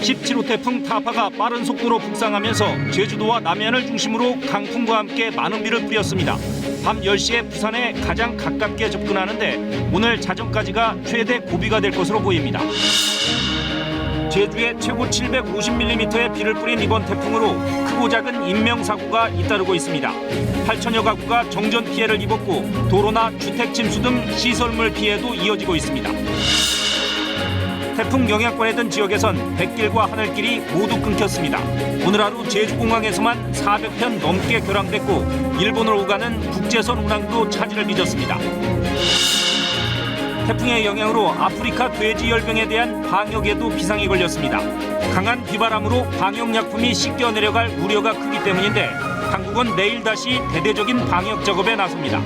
17호 태풍 타파가 빠른 속도로 북상하면서 제주도와 남해안을 중심으로 강풍과 함께 많은 비를 뿌렸습니다. 밤 10시에 부산에 가장 가깝게 접근하는데 오늘 자정까지가 최대 고비가 될 것으로 보입니다. 제주에 최고 750mm의 비를 뿌린 이번 태풍으로 크고 작은 인명사고가 잇따르고 있습니다. 8천여 가구가 정전 피해를 입었고 도로나 주택 침수 등 시설물 피해도 이어지고 있습니다. 태풍 영향권에 든 지역에선 백길과 하늘길이 모두 끊겼습니다. 오늘 하루 제주공항에서만 400편 넘게 결항됐고 일본으로 오가는 국제선 운항도 차질을 빚었습니다. 태풍의 영향으로 아프리카 돼지 열병에 대한 방역에도 비상이 걸렸습니다. 강한 비바람으로 방역약품이 씻겨 내려갈 우려가 크기 때문인데 당국은 내일 다시 대대적인 방역 작업에 나섭니다.